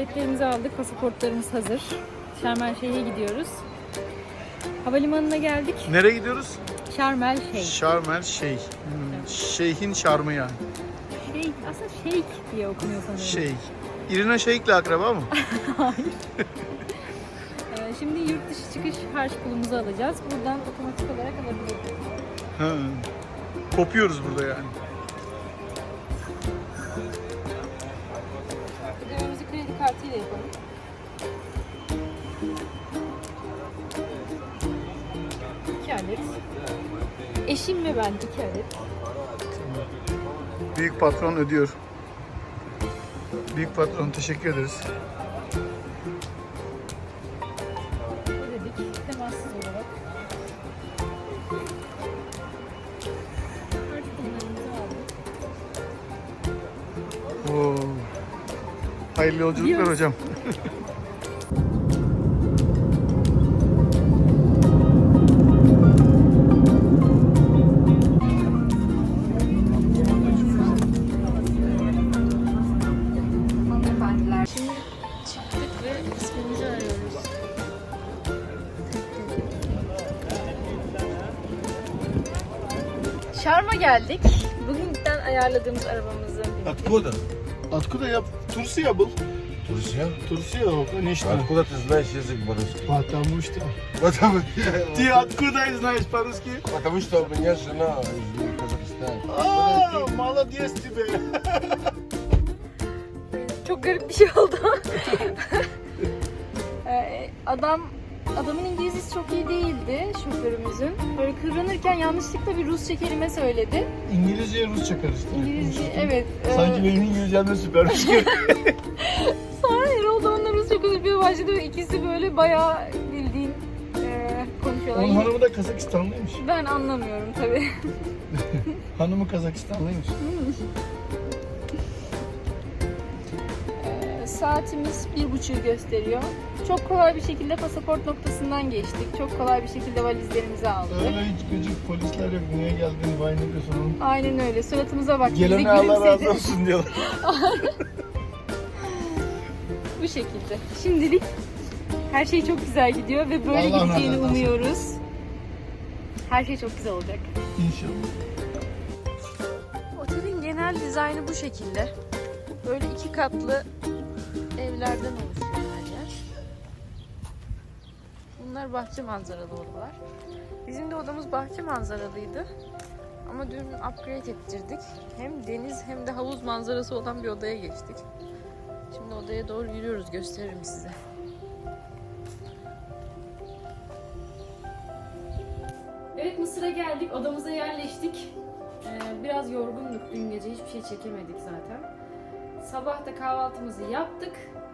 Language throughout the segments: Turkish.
Biletlerimizi aldık. Pasaportlarımız hazır. Şarmel Şeyh'e gidiyoruz. Havalimanına geldik. Nereye gidiyoruz? Şarmel Şeyh. Şarmel Şeyh. Hmm, Şeyhin şarmı yani. Şey, aslında Şeyh diye okunuyor sanırım. Şeyh. İrina Şeyh'le akraba mı? Ee, şimdi yurt dışı çıkış harç pulumuzu alacağız. Buradan otomatik olarak alabiliriz. Ha. Kopuyoruz burada yani. Eşim ve ben iki adet. Büyük patron ödüyor. Büyük patron teşekkür ederiz. Ödedik temassız olarak. Harç pullarımızı aldık. Oo. Hayırlı yolculuklar Gidiyoruz. hocam. Şarm'a geldik. Bugünden ayarladığımız arabamızı Откуда? Откуда я Турция был? Друзья, Турция, конечно. откуда ты знаешь язык по-русски? Потому что... Потому, Ты откуда знаешь по-русски? потому что у меня жена из Казахстана. Aa, молодец тебе. Çok garip bir şey oldu. Ee, Adam adamın İngilizcesi çok iyi değildi şoförümüzün. Böyle kıvranırken yanlışlıkla bir Rusça kelime söyledi. İngilizce Rusça karıştı. İngilizce evet. e, Sanki benim İngilizcem de süpermiş gibi. Sonra Erol da onunla Rusça konuşmaya başladı ve ikisi böyle bayağı bildiğin e, konuşuyorlar. Onun hanımı da Kazakistanlıymış. Ben anlamıyorum tabii. Hanımı Kazakistanlıymış. Saatimiz bir buçuğu gösteriyor. Çok kolay bir şekilde pasaport noktasından geçtik. Çok kolay bir şekilde valizlerimizi aldık. Öyle hiç gıcık polisler yok. Niye geldin? Vay ne diyorsun? Aynen öyle. Suratımıza bak. bize Gelene Allah razı olsun diyorlar. Bu şekilde. Şimdilik her şey çok güzel gidiyor ve böyle Allah gideceğini olsun. umuyoruz. Her şey çok güzel olacak. İnşallah. Otelin genel dizaynı bu şekilde. Böyle iki katlı evlerden oluşuyor her yer. Bunlar bahçe manzaralı odalar. Bizim de odamız bahçe manzaralıydı. Ama dün upgrade ettirdik. Hem deniz hem de havuz manzarası olan bir odaya geçtik. Şimdi odaya doğru yürüyoruz. Gösteririm size. Evet Mısır'a geldik. Odamıza yerleştik. Ee, biraz yorgunduk dün gece. Hiçbir şey çekemedik zaten. Sabah da kahvaltımızı yaptık.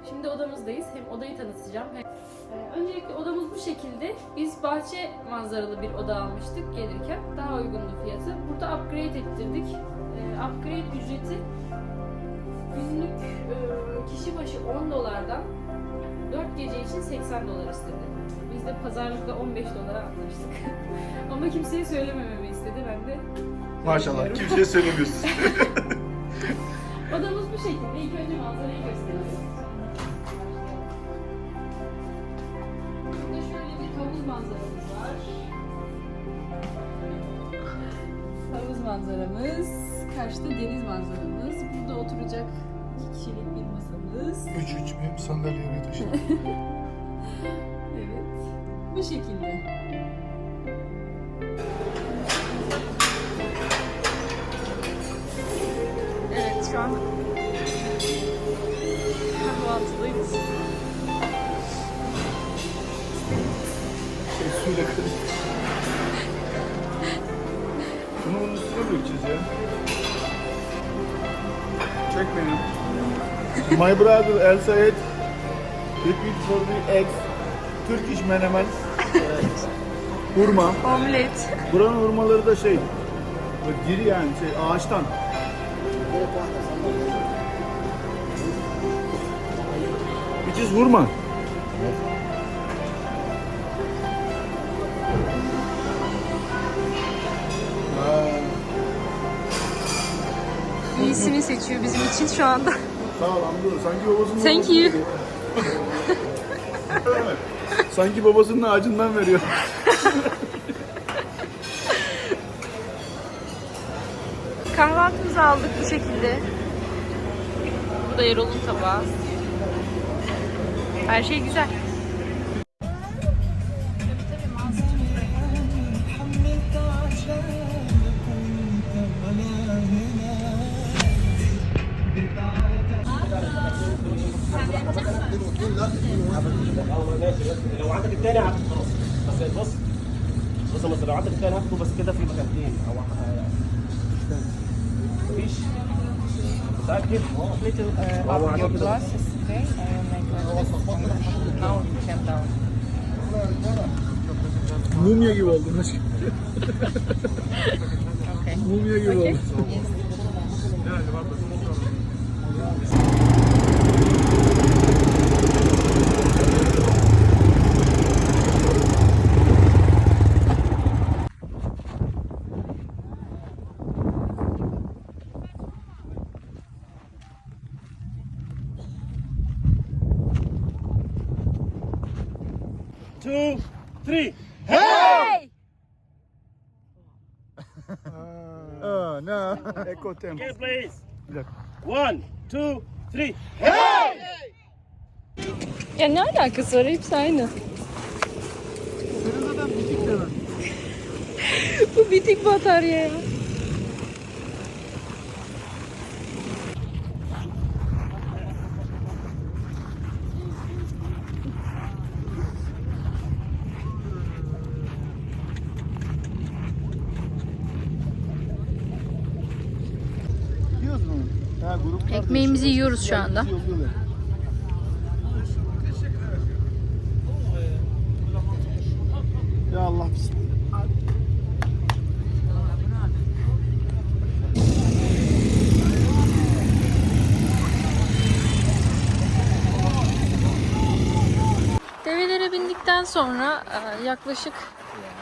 Şimdi odamızdayız. Hem odayı tanıtacağım. Hem... Ee, öncelikle odamız bu şekilde. Biz bahçe manzaralı bir oda almıştık gelirken. Daha uygundu fiyatı. Burada upgrade ettirdik. Ee, upgrade ücreti günlük e, kişi başı 10 dolardan 4 gece için 80 dolar istedi. Biz de pazarlıkla 15 dolara anlaştık. Ama kimseye söylemememi istedi. Ben de Maşallah kimseye söylemiyorsun. Odamız bu şekilde. İlk önce manzarayı gösterelim. Burada şöyle bir havuz manzaramız var. Havuz manzaramız. Karşıda deniz manzaramız. Burada oturacak iki kişilik bir masamız. üç üç bir sandalyeye taşıdım. Evet. Bu şekilde. An kahvaltıdayız. Şey, suyla karıştı. Bunu bunun üstüne dökeceğiz ya. Çek beni. My brother El Sayed repeat for the eggs Turkish menemen hurma. Omlet. Buranın hurmaları da şey böyle diri yani şey ağaçtan. Which is hurma. İyisini seçiyor bizim için şu anda. Sağ ol amca. Sanki babasının Thank you. Sanki babasının ağacından veriyor. Kahvaltımızı aldık bu şekilde. Bu da Erol'un tabağı. Her şey güzel. I give little uh, up your glasses, okay? I will make like this. Now you can down. Mumya gibi oldun aşkım. Okay. Mumya gibi oldun. Yes. Eko tempo. okay please dakika. one two three Ya ne alakası var? Hepsi aynı. Bu bitik batarya ya. Ekmeğimizi yiyoruz şu anda. Ya Allah bismillah. Develere bindikten sonra e, yaklaşık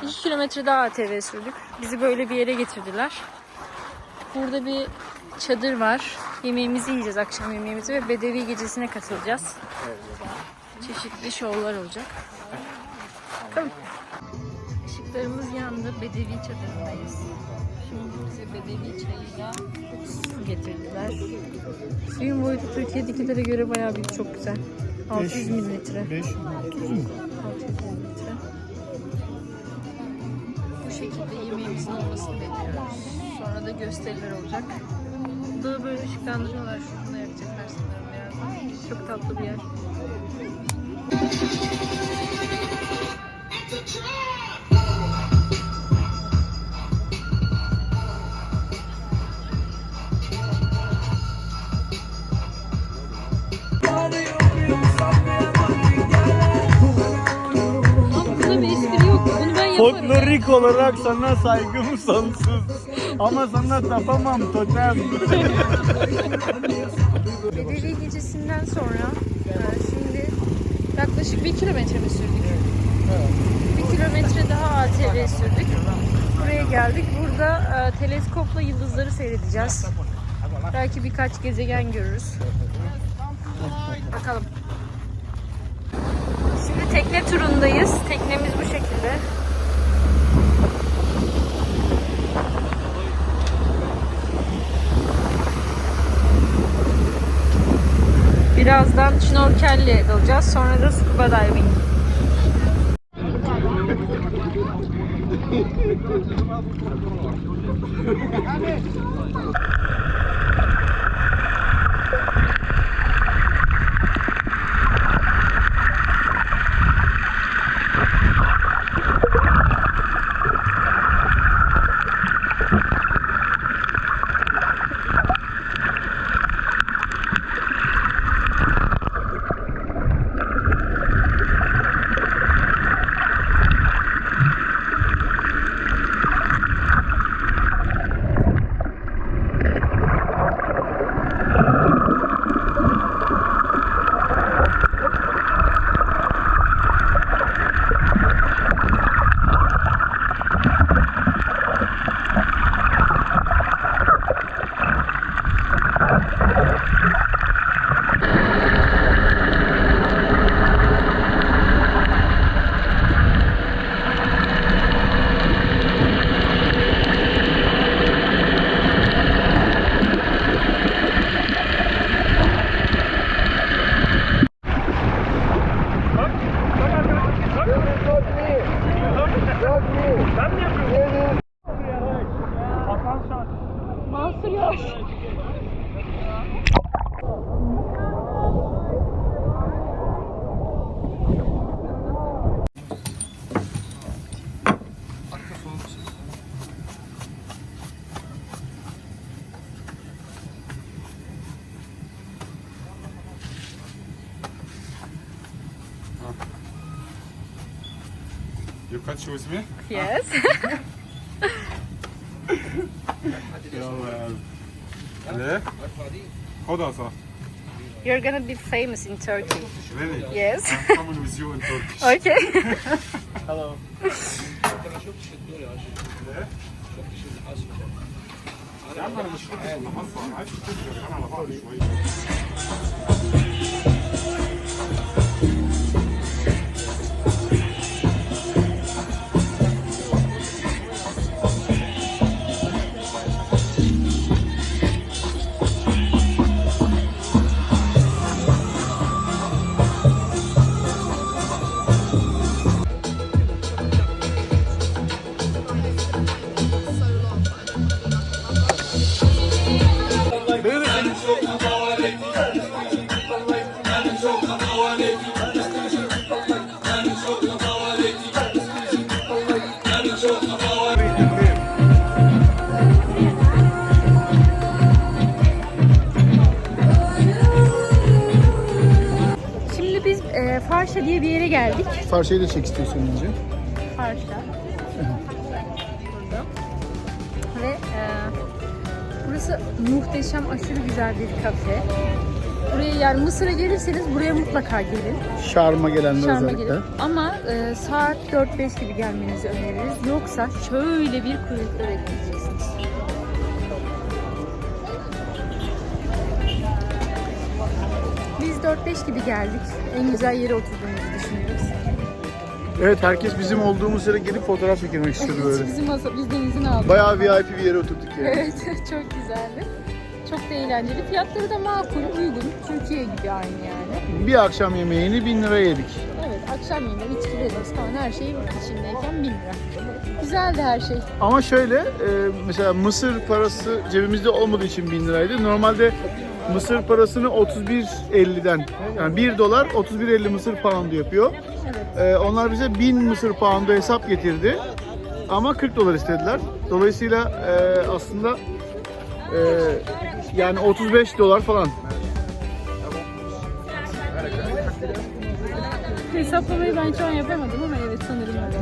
2 kilometre daha ATV sürdük. Bizi böyle bir yere getirdiler. Burada bir çadır var. Yemeğimizi yiyeceğiz, akşam yemeğimizi ve bedevi gecesine katılacağız. Çeşitli şovlar olacak. Bakalım. Işıklarımız yandı. Bedevi çadırındayız. Şimdi bize bedevi çayıyla su getirdiler. Suyun boyutu Türkiye'dekilere göre bayağı büyük, çok güzel. 600 mililitre. 5 600 mü? 600 mililitre. Bu şekilde yemeğimizin olmasını bekliyoruz. Sonra da gösteriler olacak. Burada böyle ışıklandırıyorlar. Şunu da yakacaklar sanırım birazdan. Çok tatlı bir yer. Folklorik olarak sana saygım sonsuz. Ama sana tapamam totem. Bedevi gecesinden sonra e, şimdi yaklaşık bir kilometre mi sürdük? Bir kilometre daha ATV sürdük. Buraya geldik. Burada e, teleskopla yıldızları seyredeceğiz. Belki birkaç gezegen görürüz. Bakalım. Şimdi tekne turundayız. Teknemiz bu şekilde. Birazdan şnorkelle dalacağız. Sonra da scuba diving. Abi. can choose me. Yes. يلا ليه؟ خدها صح You're gonna be famous in Turkey. Really? Yes. I'm coming with you in Turkish. Okay. Hello. يا عم انا مش فاكر اصلا انا عايز تفكر انا على بعض شويه Şimdi biz e, Farşa diye bir yere geldik. Farşayı da çek istiyorsun önce. Farşa. Burada. Ve e, burası muhteşem, aşırı güzel bir kafe. Buraya yani Mısır'a gelirseniz buraya mutlaka gelin. Şarma gelenler Şarm'a özellikle. gelin. Ama e, saat 4-5 gibi gelmenizi öneririz. Yoksa şöyle bir kuyrukta bekleyeceksiniz. Biz 4-5 gibi geldik. En güzel yere oturduğumuzu düşünüyoruz. Evet herkes bizim olduğumuz yere gelip fotoğraf çekilmek istiyordu böyle. Bizim masa, bizden izin aldık. Bayağı VIP bir yere oturduk yani. Evet, çok güzeldi. Çok da eğlenceli. Fiyatları da makul, uygun. Türkiye gibi aynı yani. Bir akşam yemeğini 1000 lira yedik. Evet, akşam yemeği, içkilerimiz falan her şey içindeyken 1000 lira. Güzeldi her şey. Ama şöyle e, mesela Mısır parası cebimizde olmadığı için 1000 liraydı. Normalde Mısır parasını 31.50'den yani 1 dolar 31.50 Mısır poundu yapıyor. E, onlar bize 1000 Mısır poundu hesap getirdi. Ama 40 dolar istediler. Dolayısıyla e, aslında e, yani 35 dolar falan. Hesaplamayı ben şu an yapamadım ama evet sanırım öyle.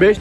5